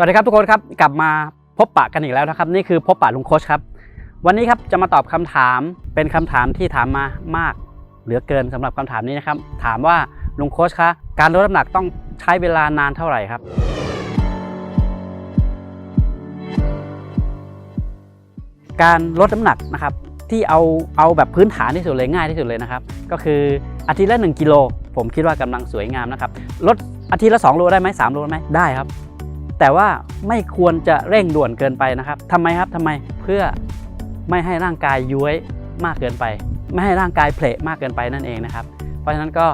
วัสดีครับทุกคนครับกลับมาพบปะกันอีกแล้วนะครับ นี่คือพบปะลุงโคชครับ วันนี้ครับจะมาตอบคำถามเป็นคำถามที่ถามมามาก เหลือเกินสำหรับคำถามนี้นะครับ ถามว่าลุงโคชคะการลดน้ำหนักต้องใช้เวลานานเท่าไหร่ครับ การลดน้ำหนักนะครับ ที่เอาเอาแบบพื้นฐานที่สุดเลยง่ายที่สุดเลยนะครับ ก็คืออาทิตย์ละ1กิโลผมคิดว่ากำลังสวยงามนะครับลดอาทิตย์ละ2โลได้ไหม3โลได้ไหมได้ครับ แต่ว่าไม่ควรจะเร่งด่วนเกินไปนะครับทำไมครับทำไมเพื่อไม่ให้ร่างกายย้วยมากเกินไป ไม่ให้ร่างกายเพลทมากเกินไปนั่นเองนะครับ เพราะฉะนั้นก็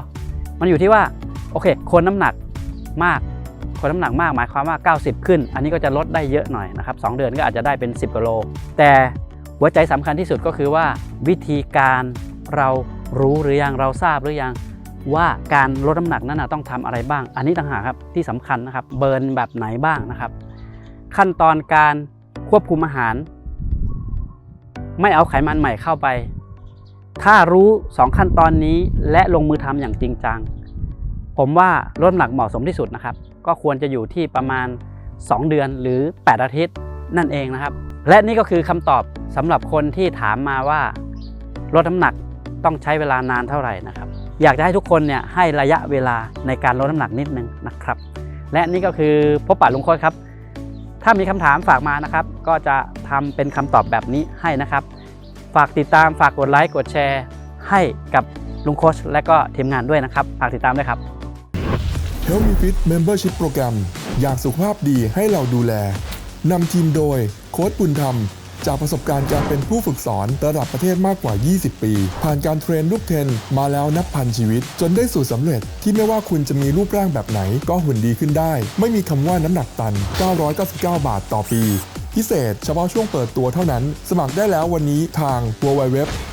มันอยู่ที่ว่าโอเค คนน้ำหนักมากคนน้ำหนักมากหมายความว่า 90 ขึ้น อันนี้ก็จะลดได้เยอะหน่อยนะครับ2เดือนก็อาจจะได้เป็น 10กิโล แต่หัวใจสำคัญที่สุดก็คือว่าวิธีการเรารู้หรือยังเราทราบหรือยัง ว่าการลดน้ำหนักนั้นต้องทำอะไรบ้าง อันนี้ต่างหากครับที่สำคัญนะครับ เบิร์นแบบไหนบ้างนะครับ ขั้นตอนการควบคุมอาหาร ไม่เอาไขมันใหม่เข้าไป ถ้ารู้ 2 ขั้นตอนนี้และลงมือทำอย่างจริงจัง ผมว่าลดน้ำหนักเหมาะสมที่สุดนะครับ ก็ควรจะอยู่ที่ประมาณ 2 เดือนหรือ 8 อาทิตย์นั่นเองนะครับ และนี่ก็คือคำตอบสำหรับคนที่ถามมาว่าลดน้ำหนักต้องใช้เวลานานเท่าไหร่นะครับ อยากจะให้ทุกคนเนี่ยให้ระยะเวลาในการลดน้ำหนักนิดนึงนะครับ และนี่ก็คือพบปะลุงโค้ชครับ ถ้ามีคำถามฝากมานะครับ ก็จะทำเป็นคำตอบแบบนี้ให้นะครับ ฝากติดตามฝากกดไลค์กดแชร์ ให้กับลุงโค้ชและก็ทีมงานด้วยนะครับ ฝากติดตามด้วยครับ Help Me Fit Membership Program อยากสุขภาพดีให้เราดูแลนำทีมโดยโค้ชบุญธรรม จากประสบการณ์การเป็นผู้ฝึกสอนระดับประเทศมากกว่า 20 ปี ผ่านการเทรนลูกเทนมาแล้วนับพันชีวิต จนได้สูตรสำเร็จ ที่ไม่ว่าคุณจะมีรูปร่างแบบไหน ก็หุ่นดีขึ้นได้ ไม่มีคำว่าน้ำหนักตัน 999 บาทต่อปี พิเศษเฉพาะช่วงเปิดตัวเท่านั้น สมัครได้แล้ววันนี้ทาง www.hmf.co.th